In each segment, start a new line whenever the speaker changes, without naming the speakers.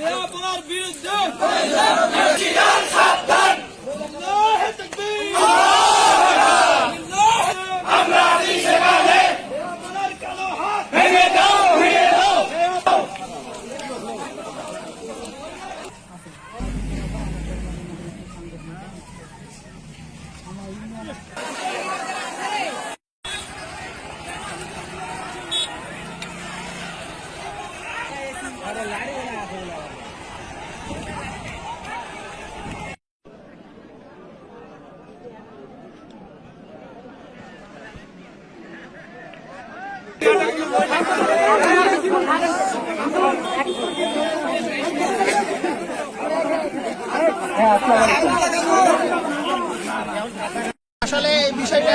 বিরুদ্ধে বিরুদ্ধে।
আসলে এই বিষয়টা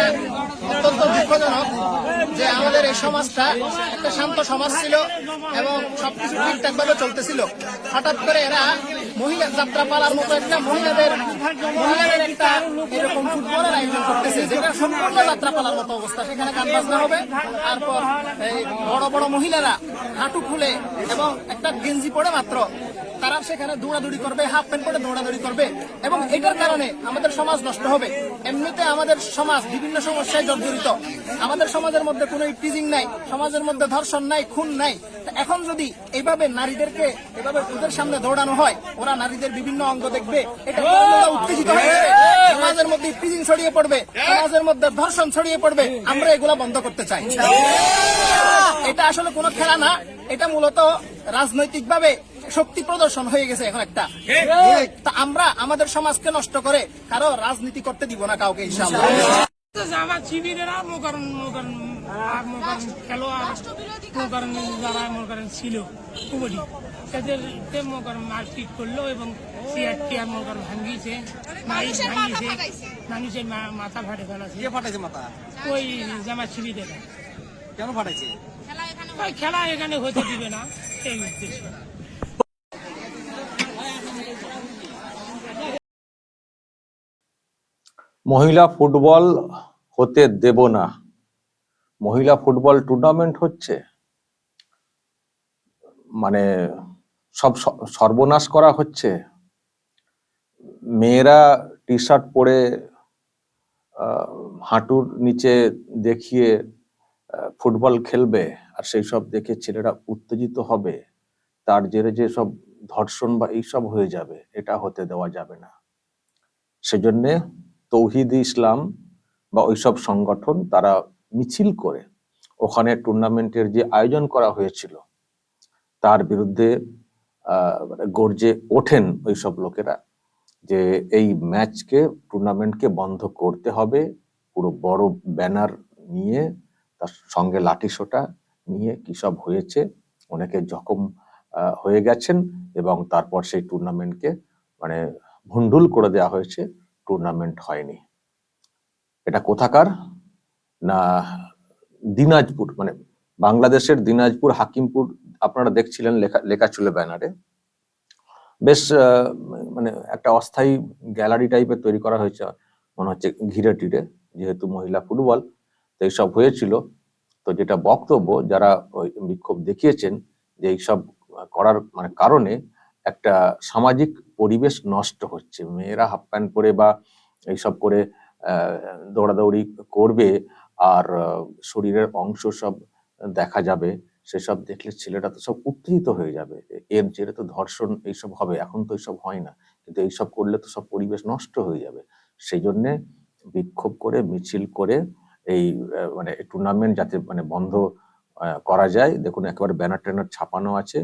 অত্যন্ত দুঃখজনক যে আমাদের এই সমাজটা একটা শান্ত সমাজ ছিল এবং সবকিছু ঠিকঠাক ভাবে চলতেছিল। হঠাৎ করে এরা মহিলা যাত্রা পালার মতো একটা মহিলাদের মহিলাদের একটা এরকম ফুটবলের আয়োজন করতেছে, যেটা সম্পূর্ণ যাত্রা পালার মতো অবস্থা। সেখানে গান বাজনা হবে, তারপর এই বড় বড় মহিলারা হাঁটু খুলে এবং একটা গেঞ্জি পরে মাত্র তারা সেখানে দৌড়াদৌড়ি করবে হাফ প্যান্ট পরে দৌড়াদৌড়ি করবে এবং এটার কারণে আমাদের সমাজ নষ্ট হবে। এমনিতে আমাদের সমাজ বিভিন্ন সমস্যায় জর্জরিত। আমাদের সমাজের মধ্যে কোনো টিজিং নাই সমাজের মধ্যে ধর্ষণ নাই খুন নাই। এখন যদি এইভাবে নারীদেরকে এভাবে ওদের সামনে দৌড়ানো হয় ওরা নারীদের বিভিন্ন অঙ্গ দেখবে এটা উত্তেজিত হয়ে সমাজের মধ্যে টিজিং ছড়িয়ে পড়বে সমাজের মধ্যে ধর্ষণ ছড়িয়ে পড়বে আমরা এগুলা বন্ধ করতে চাই। এটা আসলে কোনো খেলা না এটা মূলত রাজনৈতিকভাবে শক্তি প্রদর্শন হয়ে গেছে এখন একটা। তা আমরা আমাদের সমাজকে নষ্ট করে কারও রাজনীতি করতে দিব না কাউকে ইনশাআল্লাহ।
আমার শিবিরেরা মোকারণ মোকারণ মোকারণ খেলোয়াড় মোকারণ যারা মোকারণ ছিল কবডি তাদের মোকারণ মারপিট করল এবং চেয়ার টিয়ার মোকারণ ভাঙিয়েছে মাইক ভাঙিয়েছে মানুষের মাথা ফাটে ফেলাছে।
কে ফাটাইছে মাথা?
ওই জামা শিবিরেরা।
কেন ফাটাইছে?
খেলা এখানে হতে দিবে না এই উদ্দেশ্য।
মহিলা ফুটবল হতে দেব না। মহিলা ফুটবল টুর্নামেন্ট হচ্ছে মানে সব সর্বনাশ করা হচ্ছে। মেয়েরা টি শার্ট পরে হাঁটুর নিচে দেখিয়ে ফুটবল খেলবে, আর সেই সব দেখে ছেলেরা উত্তেজিত হবে। তার জেরে যে সব ধর্ষণ বা এইসব হয়ে যাবে, এটা হতে দেওয়া যাবে না। সেজন্যে তৌহিদ ইসলাম বা ওইসব সংগঠন তারা মিছিল করে। ওখানে টুর্নামেন্টের যে আয়োজন করা হয়েছিল, তার বিরুদ্ধে মানে গর্জে ওঠেন ওইসব লোকেরা যে এই ম্যাচকে, টুর্নামেন্টকে বন্ধ করতে হবে, পুরো বড় ব্যানার নিয়ে, তার সঙ্গে লাঠি সোটা নিয়ে কি সব হয়েছে, অনেকে জখম হয়ে গেছেন এবং তারপর সেই টুর্নামেন্টকে মানে ভুন্ডুল করে দেওয়া হয়েছে। টুর্নামেন্ট হয়নি। এটা কোথাকার? না, দিনাজপুর মানে বাংলাদেশের দিনাজপুর, হাকিমপুর, আপনারা দেখছিলেন লেখা লেখা ছিল ব্যানারে। বেশ মানে একটা অস্থায়ী গ্যালারি টাইপের তৈরি করা হয়েছে, মনে হচ্ছে ঘিরে টিরে, যেহেতু মহিলা ফুটবল, তো এইসব হয়েছিল। তো যেটা বক্তব্য, যারা ওই বিক্ষোভ দেখিয়েছেন যে এইসব করার মানে কারণে একটা সামাজিক পরিবেশ নষ্ট হচ্ছে। মেয়েরা হাফ প্যান্ট পরে বা এইসব করে দৌড়াদৌড়ি করবে আর শরীরের অংশ সব দেখা যাবে, সেসব দেখলে ছেলেরা তো সব উত্তেজিত হয়ে যাবে। এর জেরে তো ধর্ষণ এইসব হবে, এখন তো এইসব হয় না। কিন্তু এইসব করলে তো সব পরিবেশ নষ্ট হয়ে যাবে। সেই জন্যে বিক্ষোভ করে, মিছিল করে এই মানে টুর্নামেন্ট যাতে মানে বন্ধ করা যায়। দেখুন, একেবারে ব্যানার ট্যানার ছাপানো আছে।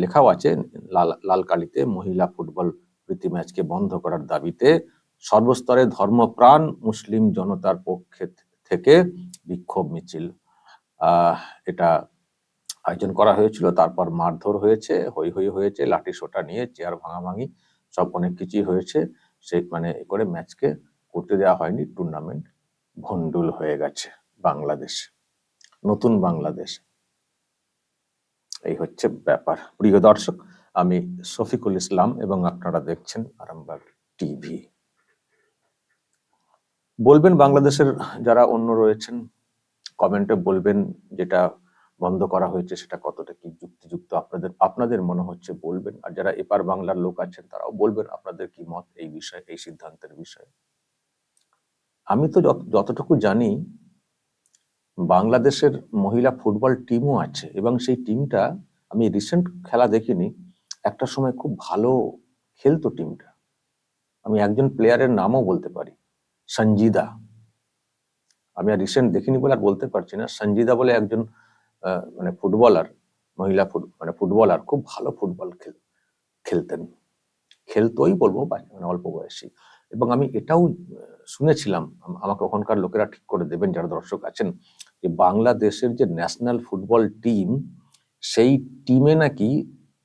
লেখাও আছে। লাল লাল কালিতে মহিলা ফুটবল প্রীতি ম্যাচকে বন্ধ করার দাবিতে সর্বস্তরে ধর্মপ্রাণ মুসলিম জনতার পক্ষে থেকে বিক্ষোভ মিছিল। এটা আয়োজন করা হয়েছিল, তারপর মারধর হয়েছে হই হই হয়েছে, লাঠি সোটা নিয়ে, চেয়ার ভাঙাভাঙি, সব অনেক কিছুই হয়েছে। সেই মানে করে ম্যাচকে করতে দেওয়া হয়নি। টুর্নামেন্ট ভন্ডুল হয়ে গেছে বাংলাদেশ, নতুন বাংলাদেশ। এই হচ্ছে ব্যাপার। প্রিয় দর্শক, আমি শফিকুল ইসলাম এবং আপনারা দেখছেন আরামবাগ টিভি। বলবেন বাংলাদেশের যারা অন্য রয়েছেন, কমেন্টে বলবেন যেটা বন্ধ করা হয়েছে সেটা কতটা কি যুক্তিযুক্ত আপনাদের আপনাদের মনে হচ্ছে বলবেন। আর যারা এপার বাংলার লোক আছেন, তারাও বলবেন আপনাদের কি মত এই বিষয়ে, এই সিদ্ধান্তের বিষয়ে। আমি তো যত- যতটুকু জানি বাংলাদেশের মহিলা ফুটবল টিমও আছে এবং সেই টিমটা আমি রিসেন্ট খেলা দেখিনি, একটা সময় খুব ভালো খেলতো টিমটা। আমি একজন প্লেয়ারের নামও বলতে পারি, সঞ্জিদা। আমি আর রিসেন্ট দেখিনি বলে আর বলতে পারছি না। সঞ্জিদা বলে একজন মানে ফুটবলার, মহিলা ফুট মানে ফুটবলার, খুব ভালো ফুটবল খেল, খেলতেন। খেলতোই বলব মানে অল্প বয়সী। এবং আমি এটাও শুনেছিলাম আমাকে ওখানকার লোকেরা ঠিক করে দেবেন যারা দর্শক আছেন, যে বাংলাদেশের যে ন্যাশনাল ফুটবল টিম, সেই টিমে নাকি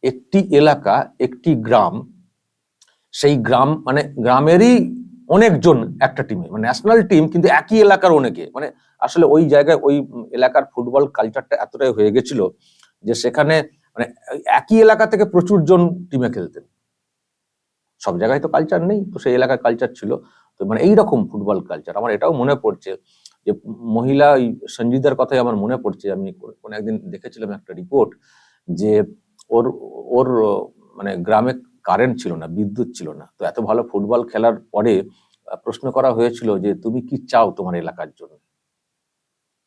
একটি এলাকা, একটি গ্রাম, সেই গ্রাম মানে গ্রামেরই অনেকজন একটা টিমে মানে ন্যাশনাল টিম কিন্তু একই এলাকার অনেকে মানে আসলে ওই জায়গায় ওই এলাকার ফুটবল কালচারটা এতটাই হয়ে গেছিল যে সেখানে মানে একই এলাকা থেকে প্রচুর জন টিমে খেলতেন। সব জায়গায় তো কালচার নেই, তো সেই এলাকার কালচার ছিল। তো মানে এইরকম ফুটবল কালচার আমার এটাও মনে পড়ছে যে মহিলা ওই সঞ্জিদার কথাই আমার মনে পড়ছে। আমি কোনো একদিন দেখেছিলাম একটা রিপোর্ট যে ওর ওর মানে গ্রামে কারেন্ট ছিল না, বিদ্যুৎ ছিল না। তো এত ভালো ফুটবল খেলার পরে প্রশ্ন করা হয়েছিল যে তুমি কি চাও তোমার এলাকার জন্য?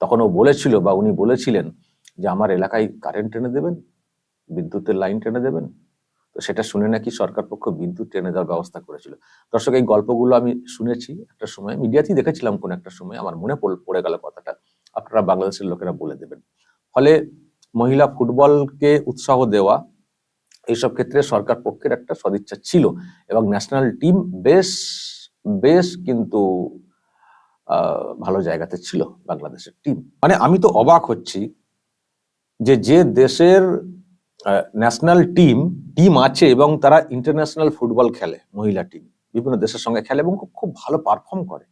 তখন ও বলেছিল বা উনি বলেছিলেন যে আমার এলাকায় কারেন্ট টেনে দেবেন, বিদ্যুতের লাইন টেনে দেবেন তো সেটা শুনে নাকি সরকার পক্ষ বিদ্যুৎ টেনে দেওয়ার ব্যবস্থা করেছিল। দর্শক, এই গল্পগুলো আমি শুনেছি একটা সময়, মিডিয়াতেই দেখেছিলাম কোন একটা সময়, আমার মনে পড়- গেল কথাটা, আপনারা বাংলাদেশের লোকেরা বলে দেবেন। ফলে মহিলা ফুটবলকে উৎসাহ দেওয়া, এইসব ক্ষেত্রে সরকার পক্ষের একটা সদিচ্ছা ছিল এবং ন্যাশনাল টিম বেশ বেশ কিন্তু ভালো জায়গাতে ছিল বাংলাদেশের টিম। মানে আমি তো অবাক হচ্ছি যে যে দেশের ন্যাশনাল টিম টিম আছে এবং তারা ইন্টারন্যাশনাল ফুটবল খেলে, মহিলা টিম বিভিন্ন দেশের সঙ্গে খেলে এবং খুব- ভালো পারফর্ম করে।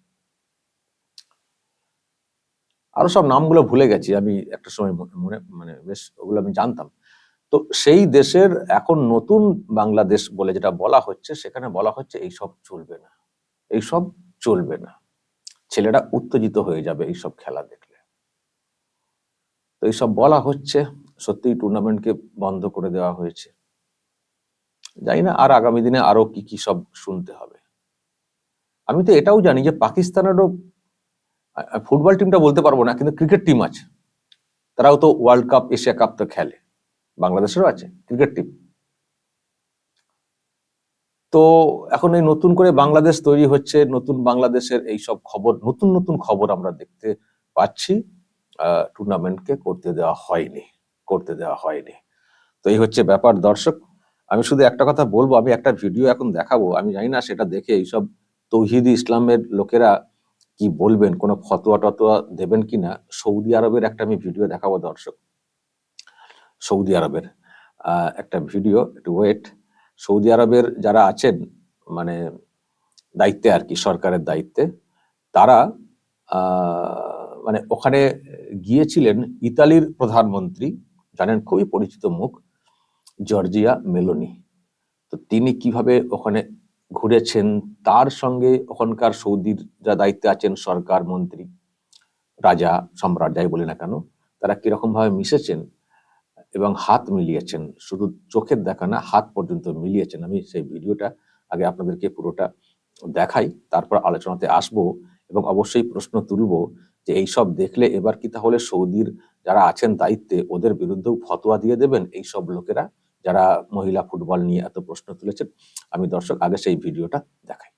আরও সব নামগুলো ভুলে গেছি, আমি একটা সময় মনে- মানে বেশ ওগুলো আমি জানতাম। তো সেই দেশের এখন নতুন বাংলাদেশ বলে যেটা বলা হচ্ছে, সেখানে বলা হচ্ছে এইসব চলবে না। এইসব চলবে না। ছেলেরা উত্তেজিত হয়ে যাবে এইসব খেলা দেখলে। তো এইসব বলা হচ্ছে সত্যিই টুর্নামেন্টকে বন্ধ করে দেওয়া হয়েছে। জানি না আর আগামী দিনে আরও কি কি সব শুনতে হবে। আমি তো এটাও জানি যে পাকিস্তানেরও ফুটবল টিমটা বলতে পারব না, কিন্তু ক্রিকেট টিম আছে। তারাও তো ওয়ার্ল্ড কাপ, এশিয়া কাপ তো খেলে। বাংলাদেশেরও আছে, ক্রিকেট টিম। তো এখন এই নতুন করে বাংলাদেশ তৈরি হচ্ছে, নতুন বাংলাদেশের এই সব খবর, নতুন নতুন খবর আমরা দেখতে পাচ্ছি। টুর্নামেন্টকে করতে দেওয়া হয়নি। করতে দেওয়া হয়নি। তো এই হচ্ছে ব্যাপার। দর্শক, আমি শুধু একটা কথা বলব, আমি একটা ভিডিও এখন দেখাবো। আমি জানি না সেটা দেখে এইসব তৌহিদি ইসলামের লোকেরা কি বলবেন, কোনো ফতোয়া টতোয়া দেবেন কি না? সৌদি আরবের একটা আমি ভিডিও দেখাবো দর্শক। সৌদি আরবের একটা ভিডিও একটু ওয়েট সৌদি আরবের যারা আছেন মানে দায়িত্বে আর কি, সরকারের দায়িত্বে, তারা মানে ওখানে গিয়েছিলেন ইতালির প্রধানমন্ত্রী জানেন খুবই পরিচিত মুখ, জর্জিয়া মেলোনি। তো তিনি কীভাবে ওখানে ঘুরেছেন, তার সঙ্গে ওখানকার সৌদির যা দায়িত্বে আছেন সরকার, মন্ত্রী, রাজা, সম্রাট, যাই বলি না কেন, তারা কীরকম ভাবে মিশেছেন এবং হাত মিলিয়েছেন, শুধু চোখের দেখা না, হাত পর্যন্ত মিলিয়েছেন। আমি সেই ভিডিওটা আগে আপনাদেরকে পুরোটা দেখাই, তারপর আলোচনাতে আসব এবং অবশ্যই প্রশ্ন তুলব যে এই সব দেখলে এবার কি তাহলে সৌদির যারা আছেন দায়িত্বে, ওদের বিরুদ্ধেও ফতোয়া দিয়ে দেবেন এই সব লোকেরা যারা মহিলা ফুটবল নিয়ে এত প্রশ্ন তুলেছেন। আমি দর্শক, আগে সেই ভিডিওটা দেখাই।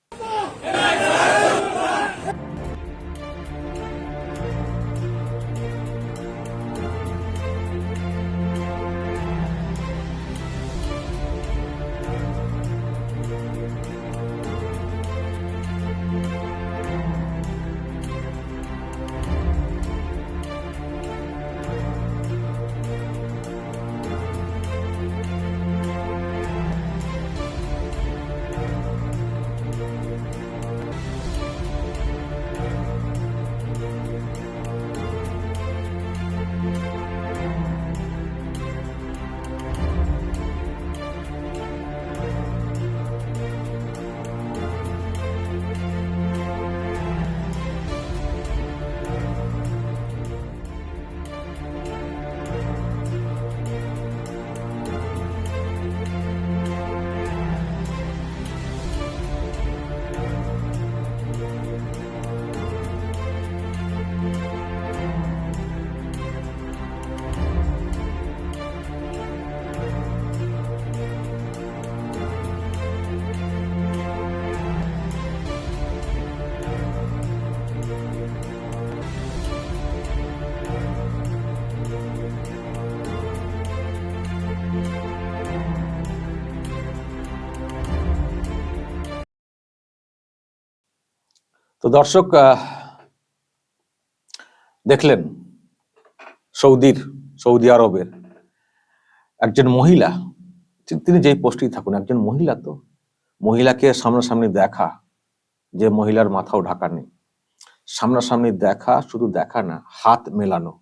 দর্শক দেখলেন সৌদির, সৌদি আরবের একজন মহিলা তিনি যেই পোস্টেই থাকুন, একজন মহিলা তো, মহিলাকে সামনাসামনি দেখা, যে মহিলার মাথাও ঢাকা নেই। সামনাসামনি দেখা, শুধু দেখা না, হাত মেলানো,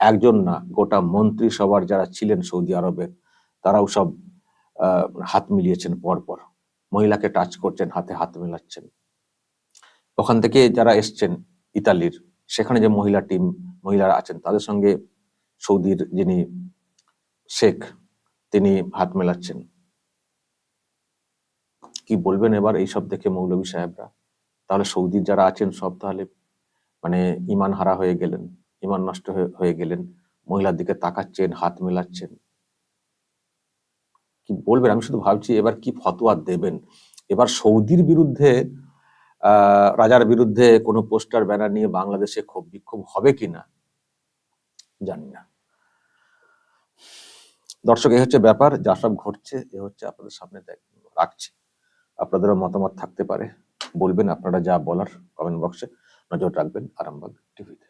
একজন না, গোটা মন্ত্রী সবার যারা ছিলেন সৌদি আরবের, তারাও সব হাত মিলিয়েছেন পরপর। মহিলাকে টাচ করছেন, হাতে হাত মেলাচ্ছেন। ওখান থেকে যারা এসছেন ইতালির, সেখানে যে মহিলা টিম মহিলারা আছেন, তাদের সঙ্গে সৌদির যিনি শেখ, তিনি হাত মেলাচ্ছেন। কি বলবেন এবার এইসব দেখে মৌলভী সাহেবরা? তাহলে সৌদির যারা আছেন সব তাহলে মানে ইমান হারা হয়ে গেলেন, ইমান নষ্ট হয়ে- গেলেন, মহিলার দিকে তাকাচ্ছেন, হাত মেলাচ্ছেন। কি বলবেন? আমি শুধু ভাবছি এবার কি ফতোয়া দেবেন? এবার সৌদির বিরুদ্ধে রাজার বিরুদ্ধে কোনো পোস্টার, ব্যানার নিয়ে বাংলাদেশে ক্ষোভ বিক্ষোভ হবে কি না, জানি না। দর্শক, এ হচ্ছে ব্যাপার, যা সব ঘটছে, এ হচ্ছে আপনাদের সামনে রাখছি। আপনাদেরও মতামত থাকতে পারে। বলবেন আপনারা যা বলার কমেন্ট বক্সে নজর রাখবেন, আরামবাগ টিভিতে